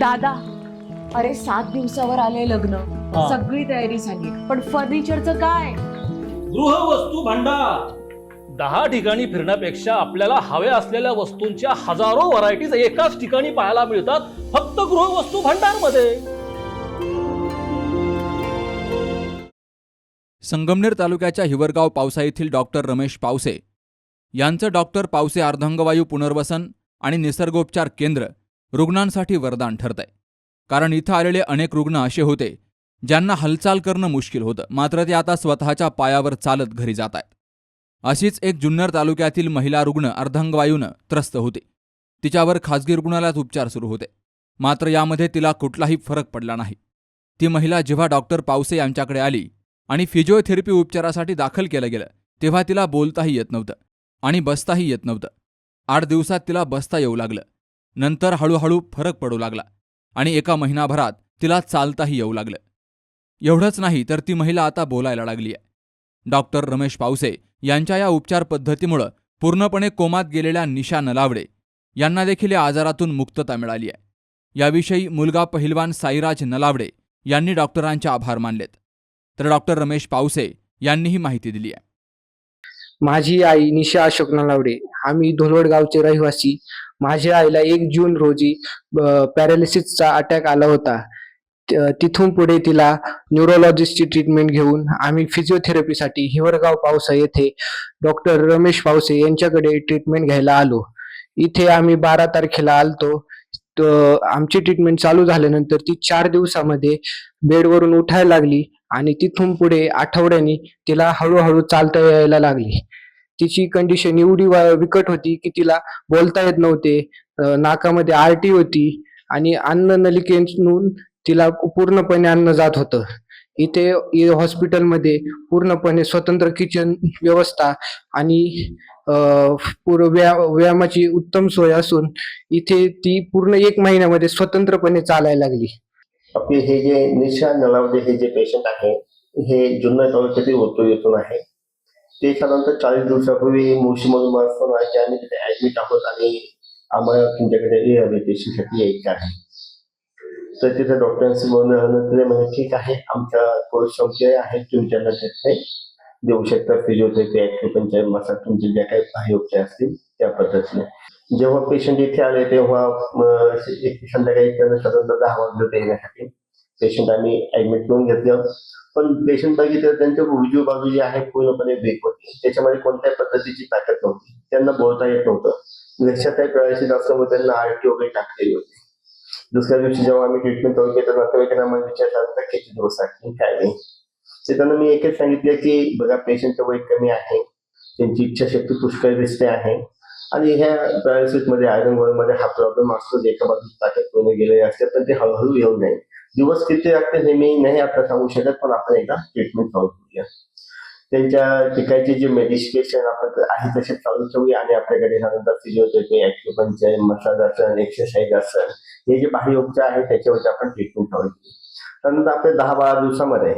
दादा अरे सात दिवसावर आले लग्न. हा. सगळी तयारी झाली. पण फर्निचरचं काय? गृहवस्तू भांडार. दहा ठिकाणी फिरण्यापेक्षा आपल्याला हव्या असलेल्या वस्तूंच्या हजारो व्हरायटीज एकाच ठिकाणी पाहायला मिळतात फक्त गृहवस्तू भांडारमध्ये संगमनेर तालुक्याच्या हिवरगाव पावसा येथील डॉक्टर रमेश पावसे. यांचं डॉक्टर पावसे अर्धांगवायू पुनर्वसन आणि निसर्गोपचार केंद्र. रुग्णांसाठी वरदान ठरतंय. कारण इथं आलेले अनेक रुग्ण असे होते ज्यांना हालचाल करणं मुश्किल होतं मात्र ते आता स्वतःच्या पायावर चालत घरी जात आहेत. अशीच एक जुन्नर तालुक्यातील महिला रुग्ण अर्धंगवायूनं त्रस्त होती. तिच्यावर खाजगी रुग्णालयात उपचार सुरू होते. मात्र यामध्ये तिला कुठलाही फरक पडला नाही. ती महिला जेव्हा डॉक्टर पावसे यांच्याकडे आली आणि फिजिओथेरपी उपचारासाठी दाखल केलं गेलं तेव्हा तिला बोलताही येत नव्हतं आणि बसताही येत नव्हतं. आठ दिवसात तिला बसता येऊ लागलं. नंतर हळूहळू फरक पडू लागला आणि एका महिनाभरात तिला चालताही येऊ लागलं. एवढंच नाही तर ती महिला आता बोलायला लागली आहे डॉक्टर रमेश पावसे यांच्या या उपचार पद्धतीमुळं पूर्णपणे कोमात गेलेल्या निशा नलावडे यांना देखील या आजारातून मुक्तता मिळाली आहे याविषयी मुलगा पहिलवान साईराज नलावडे यांनी डॉक्टरांचे आभार मानलेत. तर डॉक्टर रमेश पावसे यांनी ही माहिती दिली आहे माझी आई निशा अशोक नलावडे. आम्ही धोलवड गावचे रहिवासी. माझ्या आईला एक जून रोजी पॅरालिसिसचा अटॅक आला होता. तिथून पुढे तिला न्यूरोलॉजिस्टची ट्रीटमेंट घेऊन आम्ही फिजिओथेरपीसाठी हिवरगाव पावसा येथे डॉक्टर रमेश पावसे यांच्याकडे ट्रीटमेंट घ्यायला आलो. इथे आम्ही बारा तारखेला आलतो. आमची ट्रीटमेंट चालू झाल्यानंतर ती चार दिवसामध्ये बेडवरून उठायला लागली आणि तिथून पुढे आठवड्याने तिला हळूहळू चालता यायला लागली. तिची कंडिशन एवढी विकट बिकट होती की तिला बोलता येत नव्हते. नाकामध्ये आरटी होती आणि अन्न नलिकेतून तिला पूर्णपणे अन्न जात होतं. इथे हॉस्पिटलमध्ये पूर्णपणे स्वतंत्र किचन व्यवस्था आणि पूर्व व्या व्यायामाची उत्तम सोय असून इथे ती पूर्ण एक महिन्यामध्ये स्वतंत्रपणे चालायला लागली. आपले हे जे निशा नलावडे हे जे पेशंट आहे हे जुन्नर तालुक्यातील ओतूर येथून आहे. ते साधारणतः चाळीस दिवसापूर्वी मुळशीमधून मार्फत व्हायचे आणि तिथे ऍडमिट आहोत आणि आम्हाला तुमच्याकडे रिहॅबिलिटेशनसाठी यायचं आहे. तर तिथे डॉक्टरांशी बोलणं झालं म्हणजे ठीक आहे आमचा कोर्स संपले आहे तुमच्याला त्याचे देऊ शकता फिजिओथेरपी ऍक्युपंचर मसाज. तुमचे ज्या काही काही उपचार असतील त्या पद्धतीने. जेव्हा पेशंट इथे आले तेव्हा एक संध्याकाळी त्यांना साधारणतः दहा वाजता येण्यासाठी पेशंट आम्ही ऍडमिट करून घेतलं. पण पेशंट बघितलं त्यांच्या उजवी बाजू जी आहे पूर्णपणे ब्रेक होती. त्याच्यामध्ये कोणत्याही पद्धतीची ताकद नव्हती. त्यांना बोलता येत नव्हतं. लक्षात काही कळायची असल्यामुळे त्यांना आरटी वगैरे टाकलेली होती. दुसऱ्या दिवशी जेव्हा आम्ही ट्रीटमेंट करून घेतो नातेवाईकांना आम्हाला विचारलं किती दिवस आहे? काय नाही? ते त्यांना मी एकच सांगितलं की बघा पेशंटचं वय कमी आहे. त्यांची इच्छाशक्ती पुष्कळ दिसते आहे. आणि ह्या पॅरालिसिसमध्ये आयरनमध्ये हा प्रॉब्लेम असतो. जे एका बाजूस ताकद पूर्ण गेलेले असते पण ते हळूहळू येऊ नये. दिवस किती लागते हे मी नाही आता सांगू शकत पण आपण एकदा ट्रीटमेंट चालू करूया. त्यांच्या टिकायचे जे मेडिकेशन आपण आहे तसे चालू ठेवूया आणि आपल्याकडे साधारणतः फिजिओथेरपी ऍक्युपंचर मसाज असेल एक्सरसाइज असेल हे जे बाह्य उपचार आहे त्याच्यावरती आपण ट्रीटमेंट चालू करू त्यानंतर आपल्या दहा बारा दिवसामध्ये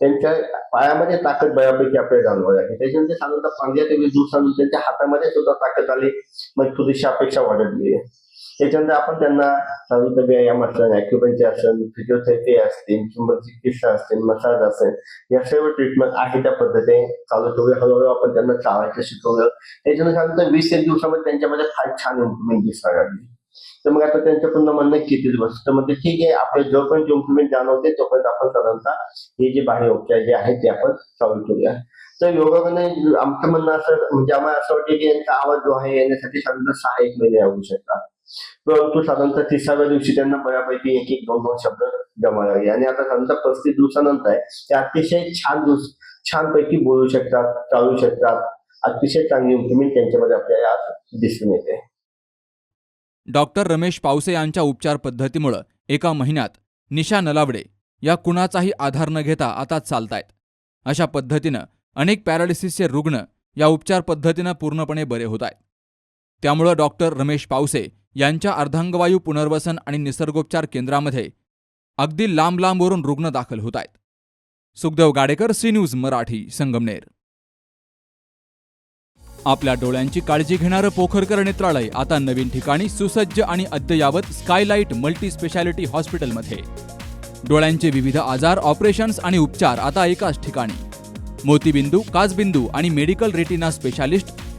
त्यांच्या पायामध्ये ताकद बऱ्यापैकी आपल्याला जाणवायला लागते. त्याच्यानंतर साधारणतः पंधरा ते वीस दिवसानंतर त्यांच्या हातामध्ये सुद्धा ताकद आली मग थोडीशी अपेक्षा वाढत गेली. त्याच्यानंतर आपण त्यांना साधारणतः व्यायाम असेल ऍक्युपंचर असेल फिजिओथेरपी असतील चुंबक चिकित्सा असतील मसाज असेल या सर्व ट्रीटमेंट आहे त्या पद्धतीने चालू ठेवूया. हळूहळू आपण त्यांना चालायचं शिकवलं. त्याच्यानंतर साधारणतः वीस एक दिवसामध्ये त्यांच्यामध्ये फार छान इम्प्रुव्हमेंट दिसायला लागली. तर मग आता त्यांचं पुन्हा म्हणणं किती दिवस? तर म्हणजे ठीक आहे आपले जोपर्यंत इम्प्रुव्हमेंट जाणवते तोपर्यंत आपण साधारणतः हे जे बाह्य उपचार जे आहेत ते आपण चालू ठेवूया. तर योगाने आमचं म्हणणं असं म्हणजे आम्हाला असं वाटतं की यांचा आवाज जो आहे येण्यासाठी साधारणतः सहा एक महिने लागू शकतात. परंतु साधारणतः तिसाव्या दिवशी त्यांना बऱ्यापैकी एक एक दोन दोन शब्द जमा लागले. आणि आता साधारणतः पस्तीस दिवसानंतर आहे ते अतिशय छान दिवस छानपैकी बोलू शकतात चालू शकतात. अतिशय चांगली इम्प्रुव्हमेंट त्यांच्यामध्ये आपल्याला आज दिसून येते. डॉक्टर रमेश पावसे यांच्या उपचार पद्धतीमुळं एका महिन्यात निशा नलावडे या कुणाचाही आधार न घेता आता चालतायत. अशा पद्धतीनं अनेक पॅरालिसिसचे रुग्ण या उपचार पद्धतीनं पूर्णपणे बरे होत आहेत. त्यामुळं डॉक्टर रमेश पावसे यांच्या अर्धांगवायू पुनर्वसन आणि निसर्गोपचार केंद्रामध्ये अगदी लांब लांबवरून रुग्ण दाखल होत आहेत. Sukhdev Gadekar C news Marathi Sangamner. आपल्या डोळ्यांची काळजी घेणारं पोखरकर नेत्रालय आता नवीन ठिकाणी सुसज्ज आणि अद्ययावत स्कायलाइट मल्टी स्पेशालिटी हॉस्पिटलमध्ये. डोळ्यांचे विविध आजार ऑपरेशन्स आणि उपचार आता एकाच ठिकाणी. मोतीबिंदू काचबिंदू आणि medical retina specialist